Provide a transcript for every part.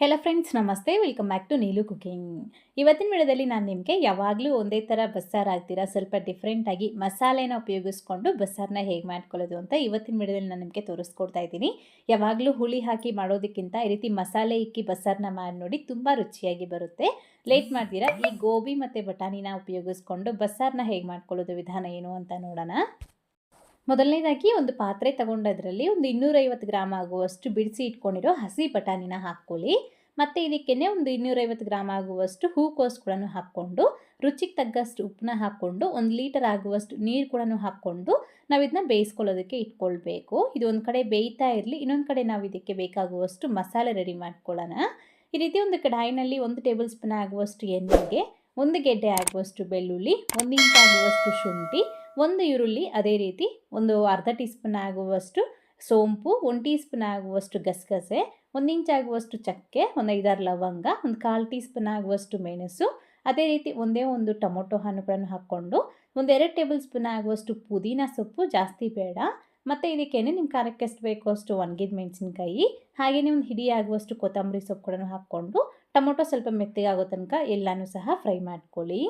Hello friends ನಮಸ್ತೆ. Welcome back to Neelu cooking ಇವತ್ತಿನ ವಿಡಿಯೋದಲ್ಲಿ ನಾನು ನಿಮಗೆ ಯಾವಾಗಲೂ ಒಂದೇ ಥರ ಬಸ್ಸಾರು ಆಗ್ತೀರಾ? ಸ್ವಲ್ಪ ಡಿಫ್ರೆಂಟಾಗಿ ಮಸಾಲೆನ ಉಪಯೋಗಿಸ್ಕೊಂಡು ಬಸ್ಸಾರನ್ನ ಹೇಗೆ ಮಾಡ್ಕೊಳ್ಳೋದು ಅಂತ ಇವತ್ತಿನ ವಿಡಿಯೋದಲ್ಲಿ ನಾನು ನಿಮಗೆ ತೋರಿಸ್ಕೊಡ್ತಾ ಇದ್ದೀನಿ. ಯಾವಾಗಲೂ ಹುಳಿ ಹಾಕಿ ಮಾಡೋದಕ್ಕಿಂತ ಈ ರೀತಿ ಮಸಾಲೆ ಇಕ್ಕಿ ಬಸ್ಸಾರನ್ನ ಮಾಡಿ ನೋಡಿ ತುಂಬ ರುಚಿಯಾಗಿ ಬರುತ್ತೆ. ಲೇಟ್ ಮಾಡ್ತೀರಾ? ಈ ಗೋಬಿ ಮತ್ತು ಬಟಾಣಿನ ಉಪಯೋಗಿಸ್ಕೊಂಡು ಬಸ್ಸಾರನ್ನ ಹೇಗೆ ಮಾಡ್ಕೊಳ್ಳೋದು ವಿಧಾನ ಏನು ಅಂತ ನೋಡೋಣ. ಮೊದಲನೇದಾಗಿ ಒಂದು ಪಾತ್ರೆ ತಗೊಂಡದ್ರಲ್ಲಿ ಒಂದು ಇನ್ನೂರೈವತ್ತು ಗ್ರಾಮ್ ಆಗುವಷ್ಟು ಬಿಡಿಸಿ ಇಟ್ಕೊಂಡಿರೋ ಹಸಿ ಬಟಾಣಿನ ಹಾಕ್ಕೊಳ್ಳಿ. ಮತ್ತು ಇದಕ್ಕೆ ಒಂದು ಇನ್ನೂರೈವತ್ತು ಗ್ರಾಮ್ ಆಗುವಷ್ಟು ಹೂಕೋಸು ಕೂಡ ಹಾಕ್ಕೊಂಡು, ರುಚಿಗೆ ತಗ್ಗಷ್ಟು ಉಪ್ಪನ್ನ ಹಾಕ್ಕೊಂಡು, ಒಂದು ಲೀಟರ್ ಆಗುವಷ್ಟು ನೀರು ಕೂಡ ಹಾಕ್ಕೊಂಡು ನಾವು ಇದನ್ನ ಬೇಯಿಸ್ಕೊಳ್ಳೋದಕ್ಕೆ ಇಟ್ಕೊಳ್ಬೇಕು. ಇದು ಒಂದು ಕಡೆ ಬೇಯ್ತಾ ಇರಲಿ, ಇನ್ನೊಂದು ಕಡೆ ನಾವು ಇದಕ್ಕೆ ಬೇಕಾಗುವಷ್ಟು ಮಸಾಲೆ ರೆಡಿ ಮಾಡ್ಕೊಳ್ಳೋಣ. ಈ ರೀತಿ ಒಂದು ಕಡಾಯಿನಲ್ಲಿ ಒಂದು ಟೇಬಲ್ ಸ್ಪೂನ್ ಆಗುವಷ್ಟು ಎಣ್ಣೆಗೆ, ಒಂದು ಗೆಡ್ಡೆ ಆಗುವಷ್ಟು ಬೆಳ್ಳುಳ್ಳಿ, ಒಂದು ಇಂಚ್ ಆಗುವಷ್ಟು ಶುಂಠಿ ಒಂದು ಈರುಳ್ಳಿ ಅದೇ ರೀತಿ ಒಂದು ಅರ್ಧ ಟೀ ಸ್ಪೂನ್ ಆಗುವಷ್ಟು ಸೋಂಪು, ಒಂದು ಟೀ ಸ್ಪೂನ್ ಆಗುವಷ್ಟು ಗಸಗಸೆ, ಒಂದು ಇಂಚ್ ಆಗುವಷ್ಟು ಚಕ್ಕೆ, ಒಂದು ಐದಾರು ಲವಂಗ, ಒಂದು ಕಾಲು ಟೀ ಸ್ಪೂನ್ ಆಗುವಷ್ಟು ಮೆಣಸು, ಅದೇ ರೀತಿ ಒಂದೇ ಒಂದು ಟೊಮೊಟೊ ಹಣ್ಣುಗಳನ್ನು ಹಾಕ್ಕೊಂಡು ಒಂದು ಎರಡು ಟೇಬಲ್ ಸ್ಪೂನ್ ಆಗುವಷ್ಟು ಪುದೀನ ಸೊಪ್ಪು, ಜಾಸ್ತಿ ಬೇಡ. ಮತ್ತು ಇದಕ್ಕೇನೆ ನಿಮ್ಮ ಖಾರಕ್ಕೆ ಎಷ್ಟು ಬೇಕೋ ಅಷ್ಟು ಒಣಗಿದ ಮೆಣಸಿನ್ಕಾಯಿ ಹಾಗೆಯೇ ಒಂದು ಹಿಡಿ ಆಗುವಷ್ಟು ಕೊತ್ತಂಬರಿ ಸೊಪ್ಪು ಕೂಡ ಹಾಕ್ಕೊಂಡು ಟೊಮೊಟೊ ಸ್ವಲ್ಪ ಮೆತ್ತಗಾಗೋ ತನಕ ಎಲ್ಲನೂ ಸಹ ಫ್ರೈ ಮಾಡ್ಕೊಳ್ಳಿ.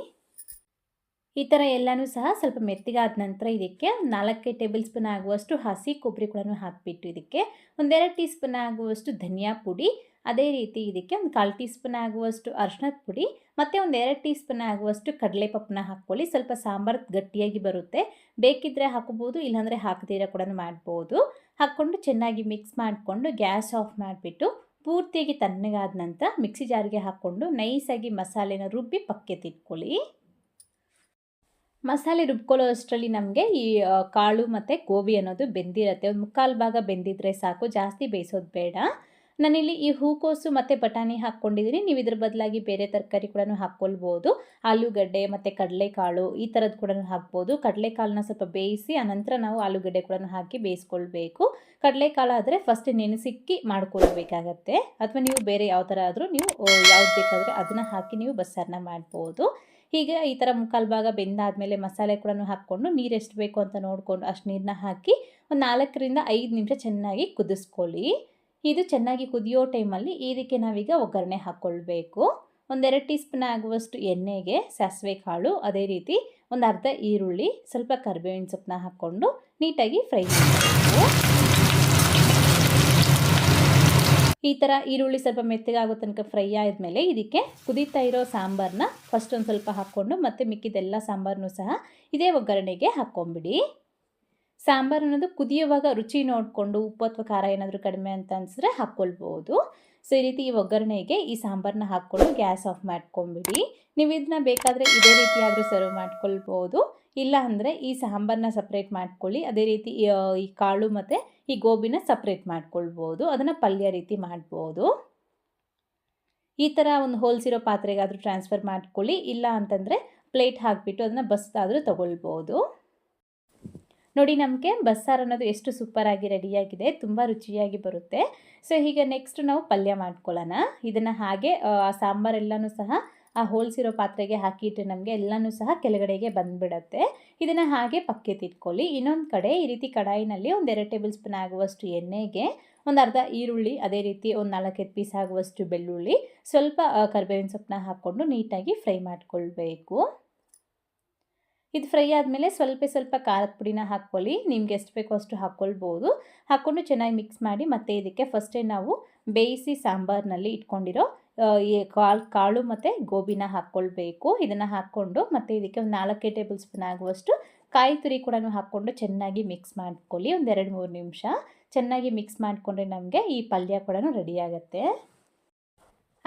ಈ ಥರ ಎಲ್ಲನೂ ಸಹ ಸ್ವಲ್ಪ ಮೆತ್ತಿಗಾದ ನಂತರ ಇದಕ್ಕೆ ನಾಲ್ಕೈದು ಟೇಬಲ್ ಸ್ಪೂನ್ ಆಗುವಷ್ಟು ಹಸಿ ಕೊಬ್ಬರಿ ಕೂಡ ಹಾಕಿಬಿಟ್ಟು ಇದಕ್ಕೆ ಒಂದೆರಡು ಟೀ ಸ್ಪೂನ್ ಆಗುವಷ್ಟು ಧನಿಯಾ ಪುಡಿ, ಅದೇ ರೀತಿ ಇದಕ್ಕೆ ಒಂದು ಕಾಲು ಟೀ ಸ್ಪೂನ್ ಆಗುವಷ್ಟು ಅರ್ಶಿನದ ಪುಡಿ, ಮತ್ತು ಒಂದು ಎರಡು ಟೀ ಸ್ಪೂನ್ ಆಗುವಷ್ಟು ಕಡಲೆಪಪ್ಪನ ಹಾಕ್ಕೊಳ್ಳಿ. ಸ್ವಲ್ಪ ಸಾಂಬಾರು ಗಟ್ಟಿಯಾಗಿ ಬರುತ್ತೆ. ಬೇಕಿದ್ದರೆ ಹಾಕ್ಬೋದು, ಇಲ್ಲಾಂದರೆ ಹಾಕದಿರ ಕೂಡ ಮಾಡ್ಬೋದು. ಹಾಕ್ಕೊಂಡು ಚೆನ್ನಾಗಿ ಮಿಕ್ಸ್ ಮಾಡಿಕೊಂಡು ಗ್ಯಾಸ್ ಆಫ್ ಮಾಡಿಬಿಟ್ಟು ಪೂರ್ತಿಯಾಗಿ ತಣ್ಣಗಾದ ನಂತರ ಮಿಕ್ಸಿ ಜಾರಿಗೆ ಹಾಕ್ಕೊಂಡು ನೈಸಾಗಿ ಮಸಾಲೆನ ರುಬ್ಬಿ ಪಕ್ಕೆ ತಿಟ್ಕೊಳ್ಳಿ ಮಸಾಲೆ ರುಬ್ಕೊಳ್ಳೋ ಅಷ್ಟರಲ್ಲಿ ನಮಗೆ ಈ ಕಾಳು ಮತ್ತು ಗೋಬಿ ಅನ್ನೋದು ಬೆಂದಿರುತ್ತೆ. ಒಂದು ಮುಕ್ಕಾಲು ಭಾಗ ಬೆಂದಿದ್ರೆ ಸಾಕು. ಜಾಸ್ತಿ ಬೇಯಿಸೋದು ಬೇಡ. ನಾನಿಲ್ಲಿ ಈ ಹೂಕೋಸು ಮತ್ತು ಬಟಾಣಿ ಹಾಕ್ಕೊಂಡಿದ್ದೀನಿ. ನೀವು ಇದ್ರ ಬದಲಾಗಿ ಬೇರೆ ತರಕಾರಿ ಕೂಡ ಹಾಕ್ಕೊಳ್ಬೋದು. ಆಲೂಗಡ್ಡೆ ಮತ್ತು ಕಡಲೆಕಾಳು ಈ ಥರದ್ದು ಕೂಡ ಹಾಕ್ಬೋದು. ಕಡಲೆಕಾಳನ್ನ ಸ್ವಲ್ಪ ಬೇಯಿಸಿ ಆನಂತರ ನಾವು ಆಲೂಗಡ್ಡೆ ಕೂಡ ಹಾಕಿ ಬೇಯಿಸ್ಕೊಳ್ಬೇಕು. ಕಡಲೆಕಾಳು ಆದರೆ ಫಸ್ಟ್ ನೆನೆಸಿಕ್ಕಿ ಮಾಡ್ಕೊಳ್ಬೇಕಾಗತ್ತೆ ಅಥವಾ ನೀವು ಬೇರೆ ಯಾವ ಥರ ಆದರೂ ನೀವು ಯಾವ್ದು ಬೇಕಾದರೆ ಅದನ್ನು ಹಾಕಿ ನೀವು ಬಸ್ಸಾರನ್ನ ಮಾಡ್ಬೋದು. ಹೀಗೆ ಈ ಥರ ಮುಕ್ಕಾಲು ಭಾಗ ಬೆಂದಾದಮೇಲೆ ಮಸಾಲೆ ಕೂಡ ಹಾಕ್ಕೊಂಡು ನೀರು ಎಷ್ಟು ಬೇಕು ಅಂತ ನೋಡಿಕೊಂಡು ಅಷ್ಟು ನೀರನ್ನ ಹಾಕಿ ಒಂದು ನಾಲ್ಕರಿಂದ ಐದು ನಿಮಿಷ ಚೆನ್ನಾಗಿ ಕುದಿಸ್ಕೊಳ್ಳಿ. ಇದು ಚೆನ್ನಾಗಿ ಕುದಿಯೋ ಟೈಮಲ್ಲಿ ಇದಕ್ಕೆ ನಾವೀಗ ಒಗ್ಗರಣೆ ಹಾಕ್ಕೊಳ್ಬೇಕು ಒಂದೆರಡು ಟೀ ಸ್ಪೂನ್ ಆಗುವಷ್ಟು ಎಣ್ಣೆಗೆ ಸಾಸಿವೆ ಕಾಳು, ಅದೇ ರೀತಿ ಒಂದು ಅರ್ಧ ಈರುಳ್ಳಿ, ಸ್ವಲ್ಪ ಕರಿಬೇವಿನ ಸೊಪ್ಪನ್ನ ಹಾಕ್ಕೊಂಡು ನೀಟಾಗಿ ಫ್ರೈ ಮಾಡಬೇಕು. ಈ ಥರ ಈರುಳ್ಳಿ ಸ್ವಲ್ಪ ಮೆತ್ತಗಾಗೋ ತನಕ ಫ್ರೈ ಆದಮೇಲೆ ಇದಕ್ಕೆ ಕುದೀತಾ ಇರೋ ಸಾಂಬಾರನ್ನ ಫಸ್ಟ್ ಒಂದು ಸ್ವಲ್ಪ ಹಾಕ್ಕೊಂಡು ಮತ್ತು ಮಿಕ್ಕಿದೆಲ್ಲ ಸಾಂಬಾರನ್ನು ಸಹ ಇದೇ ಒಗ್ಗರಣೆಗೆ ಹಾಕ್ಕೊಂಬಿಡಿ. ಸಾಂಬಾರು ಅನ್ನೋದು ಕುದಿಯುವಾಗ ರುಚಿ ನೋಡಿಕೊಂಡು ಉಪ್ಪು ಅಥವಾ ಖಾರ ಏನಾದರೂ ಕಡಿಮೆ ಅಂತ ಅನಿಸಿದ್ರೆ ಹಾಕ್ಕೊಳ್ಬೋದು. ಸೊ ಈ ರೀತಿ ಈ ಒಗ್ಗರಣೆಗೆ ಈ ಸಾಂಬಾರನ್ನ ಹಾಕ್ಕೊಂಡು ಗ್ಯಾಸ್ ಆಫ್ ಮಾಡ್ಕೊಂಬಿಡಿ. ನೀವು ಇದನ್ನ ಬೇಕಾದರೆ ಇದೇ ರೀತಿಯಾದರೂ ಸರ್ವ್ ಮಾಡ್ಕೊಳ್ಬೋದು. ಇಲ್ಲ ಅಂದರೆ ಈ ಸಾಂಬಾರನ್ನ ಸಪ್ರೇಟ್ ಮಾಡ್ಕೊಳ್ಳಿ. ಅದೇ ರೀತಿ, ಈ ಕಾಳು ಮತ್ತು ಈ ಗೋಬಿನ ಸಪ್ರೇಟ್ ಮಾಡ್ಕೊಳ್ಬೋದು. ಅದನ್ನು ಪಲ್ಯ ರೀತಿ ಮಾಡ್ಬೋದು. ಈ ಥರ ಒಂದು ಹೋಲ್ಸಿರೋ ಪಾತ್ರೆಗಾದರೂ ಟ್ರಾನ್ಸ್ಫರ್ ಮಾಡ್ಕೊಳ್ಳಿ. ಇಲ್ಲ ಅಂತಂದರೆ ಪ್ಲೇಟ್ ಹಾಕಿಬಿಟ್ಟು ಅದನ್ನು ಬಸ್ತಾದರೂ ತೊಗೊಳ್ಬೋದು. ನೋಡಿ ನಮಗೆ ಬಸ್ಸಾರು ಅನ್ನೋದು ಎಷ್ಟು ಸೂಪರಾಗಿ ರೆಡಿಯಾಗಿದೆ ತುಂಬ ರುಚಿಯಾಗಿ ಬರುತ್ತೆ. ಸೊ ಈಗ ನೆಕ್ಸ್ಟ್ ನಾವು ಪಲ್ಯ ಮಾಡ್ಕೊಳ್ಳೋಣ. ಇದನ್ನು ಹಾಗೆ ಸಾಂಬಾರೆಲ್ಲನೂ ಸಹ, ಆ ಹೋಲ್ಸಿರೋ ಪಾತ್ರೆಗೆ ಹಾಕಿಟ್ಟರೆ ನಮಗೆ ಎಲ್ಲನೂ ಸಹ ಕೆಳಗಡೆಗೆ ಬಂದುಬಿಡತ್ತೆ. ಇದನ್ನು ಹಾಗೆ ಪಕ್ಕೆ ತಿಟ್ಕೊಳ್ಳಿ ಇನ್ನೊಂದು ಕಡೆ ಈ ರೀತಿ ಕಡಾಯಿನಲ್ಲಿ ಒಂದು ಎರಡು ಟೇಬಲ್ ಸ್ಪೂನ್ ಆಗುವಷ್ಟು ಎಣ್ಣೆಗೆ, ಒಂದು ಅರ್ಧ ಈರುಳ್ಳಿ, ಅದೇ ರೀತಿ ಒಂದು ನಾಲ್ಕೈದು ಪೀಸ್ ಆಗುವಷ್ಟು ಬೆಳ್ಳುಳ್ಳಿ, ಸ್ವಲ್ಪ ಕರಿಬೇವಿನ ಸೊಪ್ಪನ್ನ ಹಾಕ್ಕೊಂಡು ನೀಟಾಗಿ ಫ್ರೈ ಮಾಡ್ಕೊಳ್ಬೇಕು. ಇದು ಫ್ರೈ ಆದಮೇಲೆ ಸ್ವಲ್ಪ ಸ್ವಲ್ಪ ಖಾರದ ಪುಡಿನ ಹಾಕ್ಕೊಳ್ಳಿ. ನಿಮ್ಗೆ ಎಷ್ಟು ಬೇಕೋ ಅಷ್ಟು ಹಾಕ್ಕೊಳ್ಬೋದು. ಹಾಕ್ಕೊಂಡು ಚೆನ್ನಾಗಿ ಮಿಕ್ಸ್ ಮಾಡಿ ಮತ್ತೆ ಇದಕ್ಕೆ ಫಸ್ಟೇ ನಾವು ಬೇಯಿಸಿ ಸಾಂಬಾರ್ನಲ್ಲಿ ಇಟ್ಕೊಂಡಿರೋ ಈ ಕಾಳು ಕಾಳು ಮತ್ತು ಗೋಬಿನ ಹಾಕ್ಕೊಳ್ಬೇಕು. ಇದನ್ನು ಹಾಕ್ಕೊಂಡು ಮತ್ತು ಇದಕ್ಕೆ ಒಂದು ನಾಲ್ಕೇ ಟೇಬಲ್ ಸ್ಪೂನ್ ಆಗುವಷ್ಟು ಕಾಯಿ ತುರಿ ಕೂಡ ಹಾಕ್ಕೊಂಡು ಚೆನ್ನಾಗಿ ಮಿಕ್ಸ್ ಮಾಡ್ಕೊಳ್ಳಿ. ಒಂದು ಎರಡು ಮೂರು ನಿಮಿಷ ಚೆನ್ನಾಗಿ ಮಿಕ್ಸ್ ಮಾಡಿಕೊಂಡ್ರೆ ನಮಗೆ ಈ ಪಲ್ಯ ಕೂಡ ರೆಡಿ ಆಗುತ್ತೆ.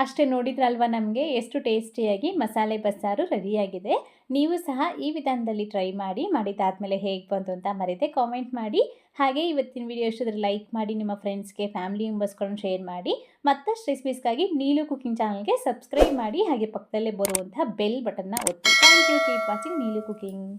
ಅಷ್ಟೇ ನೋಡಿದ್ರಲ್ವ ನಮಗೆ? ಎಷ್ಟು ಟೇಸ್ಟಿಯಾಗಿ ಮಸಾಲೆ ಬಸ್ಸಾರು ರೆಡಿಯಾಗಿದೆ. ನೀವು ಸಹ ಈ ವಿಧಾನದಲ್ಲಿ ಟ್ರೈ ಮಾಡಿ, ಮಾಡಿದ್ದಾದಮೇಲೆ ಹೇಗೆ ಬಂತು ಅಂತ ಮರೆಯದೆ ಕಾಮೆಂಟ್ ಮಾಡಿ. ಹಾಗೆ ಇವತ್ತಿನ ವಿಡಿಯೋ ಎಷ್ಟಿದ್ರೆ ಲೈಕ್ ಮಾಡಿ, ನಿಮ್ಮ ಫ್ರೆಂಡ್ಸ್ಗೆ, ಫ್ಯಾಮಿಲಿ ಮೆಂಬರ್ಸ್ಗಳನ್ನು ಶೇರ್ ಮಾಡಿ. ಮತ್ತಷ್ಟು ರೆಸಿಪೀಸ್ಗಾಗಿ ನೀಲು ಕುಕಿಂಗ್ ಚಾನಲ್ಗೆ ಸಬ್ಸ್ಕ್ರೈಬ್ ಮಾಡಿ, ಹಾಗೆ ಪಕ್ಕದಲ್ಲೇ ಬರುವಂತಹ ಬೆಲ್ ಬಟನ್ನ ಒತ್ತಿ. Thank you. Keep watching Neelu cooking